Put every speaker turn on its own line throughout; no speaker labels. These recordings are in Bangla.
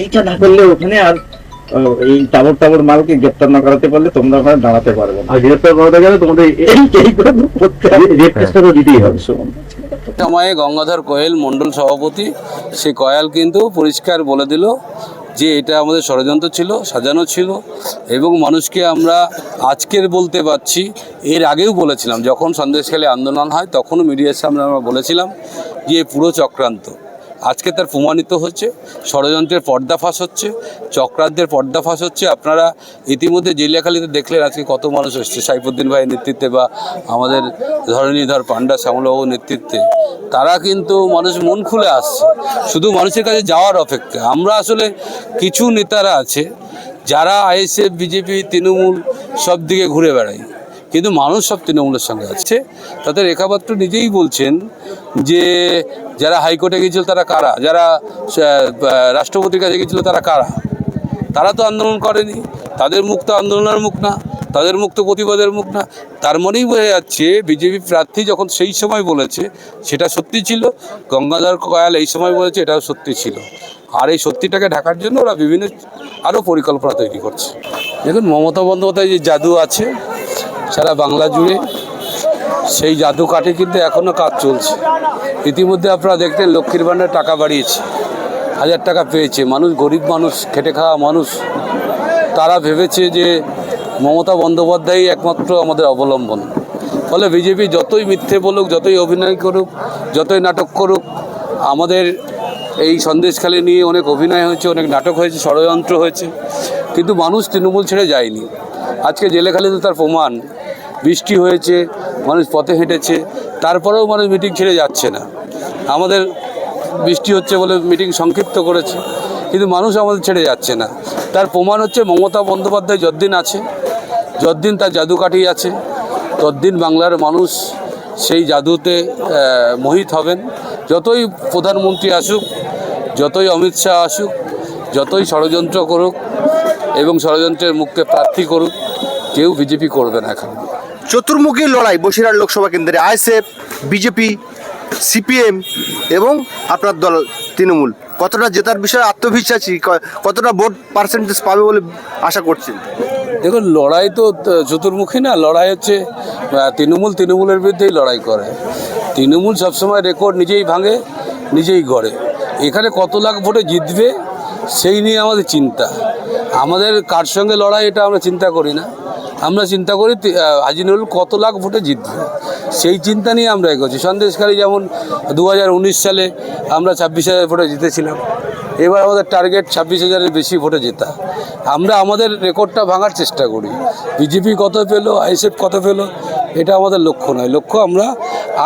এইটা না করলে ওখানে আর এই টাবর টাবর মালকে গ্রেপ্তার না করাতে পারলে তোমরা ওখানে দাঁড়াতে পারবে না।
আর গ্রেপ্তার করাতে গেলে তোমাদের
এই এই করে করতে হবে।
রেপ তো দিতেই হবে।
সময়ে গঙ্গাধর কোয়েল মণ্ডল সভাপতি সে কয়াল কিন্তু পরিষ্কার বলে দিল যে এটা আমাদের ষড়যন্ত্র ছিল সাজানো ছিল এবং মানুষকে আমরা আজকের বলতে পারছি এর আগেও বলেছিলাম যখন সন্দেশখালী আন্দোলন হয় তখনও মিডিয়ার সামনে আমরা বলেছিলাম যে পুরো চক্রান্ত। আজকে তার প্রমাণিত হচ্ছে, ষড়যন্ত্রের পর্দাফাশ হচ্ছে, চক্রান্তের পর্দাফাশ হচ্ছে। আপনারা ইতিমধ্যে জেলিয়াখালীতে দেখলেন আজকে কত মানুষ এসছে, সাইফুদ্দিন ভাইয়ের নেতৃত্বে বা আমাদের ধরণীধর পান্ডা শ্যামলবাবুর নেতৃত্বে। তারা কিন্তু মানুষ মন খুলে আসছে, শুধু মানুষের কাছে যাওয়ার অপেক্ষা। আমরা আসলে কিছু নেতারা আছে, যারা আইএসএফ, বিজেপি, তৃণমূল সব দিকে ঘুরে বেড়ায়। কিন্তু মানুষ সব তৃণমূলের সঙ্গে আছে। তাদের রেখাপাত্র নিজেই বলছেন যে যারা হাইকোর্টে গিয়েছিল তারা কারা? যারা রাষ্ট্রপতির কাছে গিয়েছিল তারা কারা? তারা তো আন্দোলন করেনি। তাদের মুখ তো আন্দোলনের মুখ না, তাদের মুখ তো প্রতিবাদের মুখ না। তার মনেই বোঝা যাচ্ছে, বিজেপি প্রার্থী যখন সেই সময় বলেছে, সেটা সত্যি ছিল। গঙ্গাধর কয়াল এই সময় বলেছে, এটাও সত্যি ছিল। আর এই সত্যিটাকে ঢাকার জন্য ওরা বিভিন্ন, আরও পরিকল্পনা তৈরি করছে। দেখুন, মমতা বন্দ্যোপাধ্যায় যে জাদু আছে, সারা বাংলা জুড়ে সেই জাদু কাঠে কিন্তু এখনও কাজ চলছে। ইতিমধ্যে আপনারা দেখতেন লক্ষ্মীর ভাণ্ডার টাকা বাড়িয়েছে, হাজার টাকা পেয়েছে। মানুষ, গরিব মানুষ, খেটে খাওয়া মানুষ, তারা ভেবেছে যে মমতা বন্দ্যোপাধ্যায়ই একমাত্র আমাদের অবলম্বন। ফলে বিজেপি যতই মিথ্যে বলুক, যতই অভিনয় করুক, যতই নাটক করুক, আমাদের এই সন্দেশখালী নিয়ে অনেক অভিনয় হয়েছে, অনেক নাটক হয়েছে, ষড়যন্ত্র হয়েছে। কিন্তু মানুষ তৃণমূল ছেড়ে যায়নি। আজকে জেলেখালিতে তার প্রমাণ, বৃষ্টি হয়েছে মানুষ পথে হেঁটেছে, তারপরেও মানুষ মিটিং ছেড়ে যাচ্ছে না। আমাদের বৃষ্টি হচ্ছে বলে মিটিং সংক্ষিপ্ত করেছে, কিন্তু মানুষ আমাদের ছেড়ে যাচ্ছে না। তার প্রমাণ হচ্ছে মমতা বন্দ্যোপাধ্যায় যতদিন আছে, যতদিন তার জাদু কাঠি আছে, ততদিন বাংলার মানুষ সেই জাদুতে মোহিত হবেন। যতই প্রধানমন্ত্রী আসুক, যতই অমিত শাহ আসুক, যতই ষড়যন্ত্র করুক এবং ষড়যন্ত্রের মুখকে প্রার্থী করুক, কেউ বিজেপি করবে না এখন।
চতুর্মুখী লড়াই বসিরহাট লোকসভা কেন্দ্রে আইএসএফ, বিজেপি, সিপিএম এবং আপনার দল তৃণমূল। কতটা জেতার বিষয়ে আত্মবিশ্বাসী কতটা ভোট পার্সেন্টেজ পাবে বলে আশা করছেন?
দেখুন, লড়াই তো চতুর্মুখী না, লড়াই হচ্ছে তৃণমূল তৃণমূলের বিরুদ্ধেই লড়াই করে। তৃণমূল সবসময় রেকর্ড নিজেই ভাঙে, নিজেই গড়ে। এখানে কত লাখ ভোটে জিতবে, সেই নিয়ে আমাদের চিন্তা। আমাদের কার সঙ্গে লড়াই, এটা আমরা চিন্তা করি না। আমরা চিন্তা করি আজিনুল কত লাখ ভোটে জিতবে? সেই চিন্তা নিয়ে আমরা এগোচ্ছি। সন্দেশকারী যেমন দু হাজার উনিশ সালে আমরা ছাব্বিশ হাজার ভোটে জিতেছিলাম, এবার আমাদের টার্গেট ছাব্বিশ হাজারের বেশি ভোটে জেতা। আমরা আমাদের রেকর্ডটা ভাঙার চেষ্টা করি। বিজেপি কত পেল, আইএসএফ কত পেল, এটা আমাদের লক্ষ্য নয়। লক্ষ্য আমরা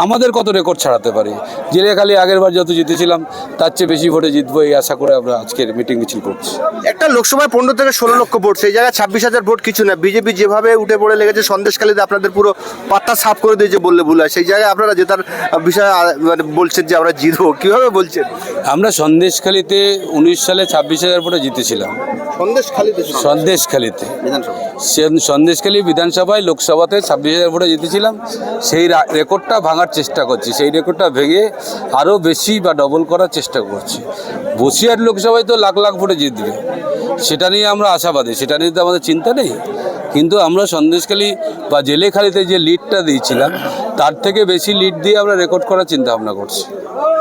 আমাদের কত রেকর্ড ছাড়াতে পারি? জেলে খালি আগের বার যত জিতেছিলাম তার চেয়ে বেশি ভোটে জিতবো এই আশা করে আমরা আজকের মিটিং মিছিল করছি।
একটা লোকসভায় পনেরো থেকে ষোলো লক্ষ ভোট সেই জায়গায় ছাব্বিশ হাজার ভোট কিছু না। বিজেপি যেভাবে উঠে পড়ে লেগেছে সন্দেশকালীতে আপনাদের পুরো পাত্তা সাফ করে দিয়েছে বললে ভুল হয়। সেই জায়গায় আপনারা জেতার বিষয়ে মানে বলছেন যে আমরা জিতবো কীভাবে বলছেন?
আমরা সন্দেশখালিতে উনিশ সালে ছাব্বিশ হাজার ভোটে জিতেছিলাম।
সন্দেশখালীতে
সন্দেশখালিতে। সন্দেশখালী বিধানসভায় লোকসভাতে ছাব্বিশ হাজার ভোটে জিতেছিলাম। সেই রেকর্ডটা রেকর্ডটা ভাঙার চেষ্টা করছি। সেই রেকর্ডটা ভেঙে আরও বেশি বা ডবল করার চেষ্টা করছি। বসিরহাট লোকসভায় তো লাখ লাখ ভোটে জিতবে। সেটা নিয়ে আমরা আশাবাদী। সেটা নিয়ে তো আমাদের চিন্তা নেই। কিন্তু আমরা সন্দেশখালী বা জেলেখালিতে যে লিডটা দিয়েছিলাম, তার থেকে বেশি লিড দিয়ে আমরা রেকর্ড করার চিন্তা ভাবনা করছি।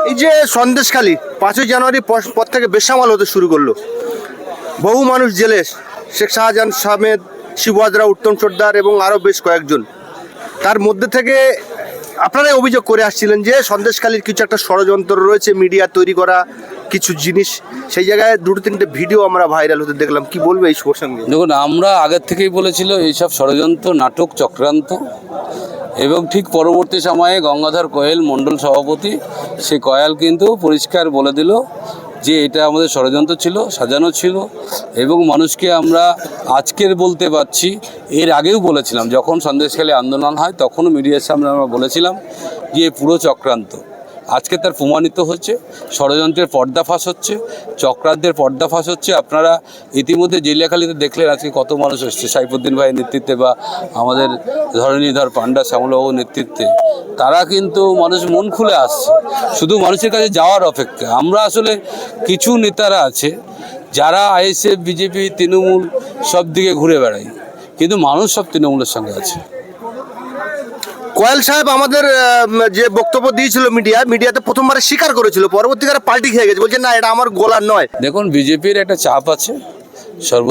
এই যে সন্দেশখালী, পাঁচই জানুয়ারি পর- থেকে বেসামাল হতে শুরু করল। বহু মানুষ জেলে। শেখ শাহজাহান সামেদ শিবহাজরা, উত্তম সর্দার এবং আরও বেশ কয়েকজন। তার মধ্যে থেকে আপনারাই অভিযোগ করে আসছিলেন যে সন্দেশকালীর কিছু একটা ষড়যন্ত্র রয়েছে মিডিয়া তৈরি করা কিছু জিনিস। সেই জায়গায় দুটো তিনটে ভিডিও আমরা ভাইরাল হতে দেখলাম। কি বলবে এই প্রসঙ্গে
দেখুন, আমরা আগের থেকেই বলেছিল এইসব ষড়যন্ত্র, নাটক, চক্রান্ত এবং ঠিক পরবর্তী সময়ে গঙ্গাধর কোয়েল মণ্ডল সভাপতি, সে কয়াল কিন্তু পরিষ্কার বলে দিল যে এটা আমাদের ষড়যন্ত্র ছিল, সাজানো ছিল এবং মানুষকে আমরা আজকের বলতে পারছি, এর আগেও বলেছিলাম, যখন সন্দেশখালী আন্দোলন হয় তখনও মিডিয়ার সামনে আমরা বলেছিলাম যে পুরো চক্রান্ত। আজকে তার প্রমাণিত হচ্ছে, ষড়যন্ত্রের পর্দাফাশ হচ্ছে, চক্রান্তের পর্দাফাশ হচ্ছে। আপনারা ইতিমধ্যে জেলিয়াখালীতে দেখলেন আজকে কত মানুষ এসছে, সাইফুদ্দিন ভাইয়ের নেতৃত্বে বা আমাদের ধরণীধর পান্ডা শ্যামলবাবুর নেতৃত্বে। তারা কিন্তু মানুষ মন খুলে আসছে, শুধু মানুষের কাছে যাওয়ার অপেক্ষা। আমরা আসলে কিছু নেতারা আছে, যারা আইএসএফ, বিজেপি, তৃণমূল সব দিকে ঘুরে বেড়ায়, কিন্তু মানুষ সব তৃণমূলের সঙ্গে আছে।
কোয়েল সাহেব আমাদের যে বক্তব্য দিয়েছিল মিডিয়া, মিডিয়াতে প্রথমবারে স্বীকার করেছিল, পরবর্তীকালে পাল্টি খেয়ে গেছে, বলছে না, এটা আমার গোলার নয়।
দেখুন, বিজেপির একটা চাপ আছে সর্ব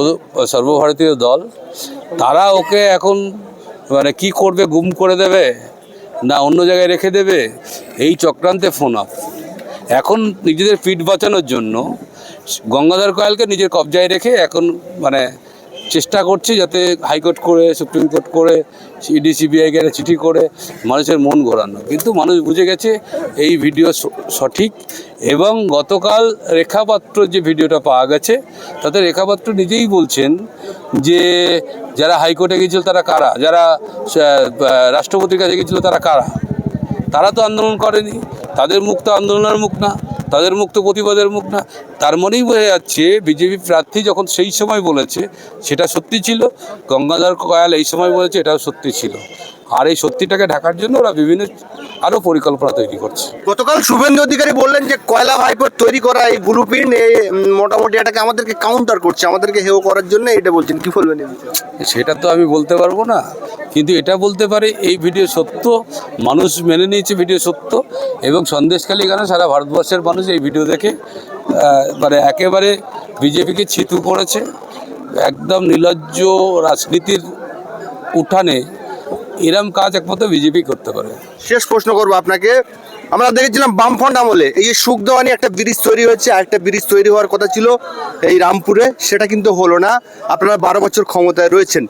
সর্বভারতীয় দল, তারা ওকে এখন মানে কি করবে, গুম করে দেবে, না অন্য জায়গায় রেখে দেবে, এই চক্রান্তে ফোন আপ এখন নিজেদের পিঠ বাঁচানোর জন্য, গঙ্গাধর কয়ালকে নিজের কবজায় রেখে এখন মানে চেষ্টা করছে যাতে হাইকোর্ট করে, সুপ্রিম কোর্ট করে ইডি সিবিআই গেলে চিঠি করে মানুষের মন ঘোরানো। কিন্তু মানুষ বুঝে গেছে এই ভিডিও সঠিক এবং গতকাল রেখাপাত্র যে ভিডিওটা পাওয়া গেছে, তাতে রেখাপাত্র নিজেই বলছেন যে যারা হাইকোর্টে গিয়েছিল তারা কারা? যারা রাষ্ট্রপতির কাছে গিয়েছিল তারা কারা? তারা তো আন্দোলন করেনি, তাদের মুখ তো আন্দোলনের মুখ না। তাদের মুখ তো প্রতিবাদের মুখ না। তার মনেই বোঝা যাচ্ছে, বিজেপি প্রার্থী যখন সেই সময় বলেছে, সেটা সত্যি ছিল। গঙ্গাধর কয়াল এই সময় বলেছে, এটাও সত্যি ছিল। আর এই সত্যিটাকে ঢাকার জন্য ওরা বিভিন্ন আরও পরিকল্পনা তৈরি করছে।
গতকাল শুভেন্দু অধিকারী বললেন যে কয়লা ভাইপোর তৈরি করা এই গ্রুপিন এই মোটামুটি এটাকে আমাদেরকে কাউন্টার করছে আমাদেরকে হেও করার জন্য এটা বলছেন। কি বলবেন
সেটা তো আমি বলতে পারব না কিন্তু এটা বলতে পারে এই ভিডিও সত্য মানুষ মেনে নিয়েছে ভিডিও সত্য এবং সন্দেশখালী কেন সারা ভারতবর্ষের মানুষ এই ভিডিও দেখে মানে একেবারে বিজেপিকে ছিতু করেছে একদম নির্লজ্জ রাজনীতির উঠানে এরম কাজ একমাত্র বিজেপি করতে পারে।
শেষ প্রশ্ন করব আপনাকে। আমরা দেখেছিলাম বামফ্রন্ট আমলে এই যে সুখদেওয়ানি একটা ব্রিজ তৈরি হয়েছে একটা ব্রিজ তৈরি হওয়ার কথা ছিল এই রামপুরে, সেটা কিন্তু হলো না। আপনারা বারো বছর ক্ষমতায় রয়েছেন।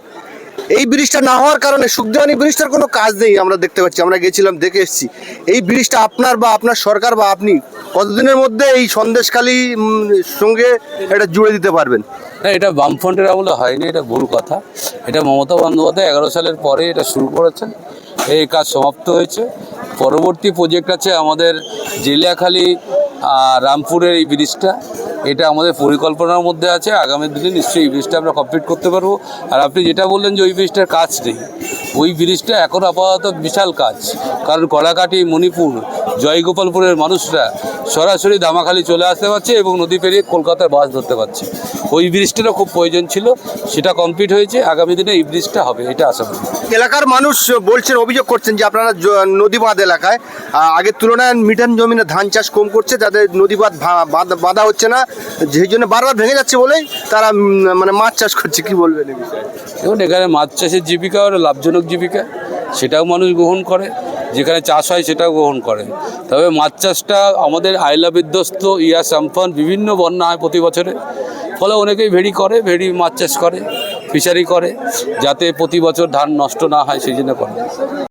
এই ব্রিজটা না হওয়ার কারণে সুখদেওয়ানি ব্রিজটার কোনো কাজ নেই আমরা দেখতে পাচ্ছি, আমরা গেছিলাম, দেখে এসেছি। এই ব্রিজটা আপনার বা আপনার সরকার বা আপনি কতদিনের মধ্যে এই সন্দেশখালী সঙ্গে এটা জুড়ে দিতে পারবেন?
না, এটা বামফ্রন্টের আমলে হয়নি, এটা ভুল কথা। এটা মমতা বন্দ্যোপাধ্যায় এগারো সালের পরে এটা শুরু করেছেন। এই কাজ সমাপ্ত হয়েছে। পরবর্তী প্রজেক্ট আছে আমাদের জেলিয়াখালী রামপুরের এই ব্রিজটা। এটা আমাদের পরিকল্পনার মধ্যে আছে। আগামী দিনে নিশ্চয়ই এই ব্রিজটা আমরা কমপ্লিট করতে পারব। আর আপনি যেটা বললেন যে ওই ব্রিজটার কাজ নেই, ওই ব্রিজটা এখন আপাতত বিশাল কাজ। কারণ কলাকাটি, মণিপুর জয়গোপালপুরের মানুষরা সরাসরি দামাখালি চলে আসতে পারছে এবং নদী পেরিয়ে কলকাতার বাস ধরতে পারছে। ওই ব্রিজটারও খুব প্রয়োজন ছিল সেটা কমপ্লিট হয়েছে আগামী দিনে এই ব্রিজটা হবে এটা আশা করি।
এলাকার মানুষ বলছেন অভিযোগ করছেন যে আপনারা নদী বাঁধ এলাকায় আগের তুলনায় মিঠান জমিনে ধান চাষ কম করছে তাদের নদী বাঁধ বাঁধ- হচ্ছে না সেই জন্য বারবার ভেঙে যাচ্ছে বলেই তারা মানে মাছ চাষ করছে কি বলবেন এই বিষয়ে?
দেখুন এখানে মাছ চাষের জীবিকা হলো লাভজনক জীবিকা সেটাও মানুষ গ্রহণ করে। যেখানে চাষ হয় সেটা গ্রহণ করে। তবে মাছ চাষটা আমাদের আইলা বিধ্বস্ত ইয়া সাম্পান বিভিন্ন বন্যা হয় প্রতি বছরে। ফলে অনেকেই ভেড়ি করে, ভেড়ি মাছ চাষ করে, ফিশারি করে, যাতে প্রতি বছর ধান নষ্ট না হয়, সেই জন্য করে।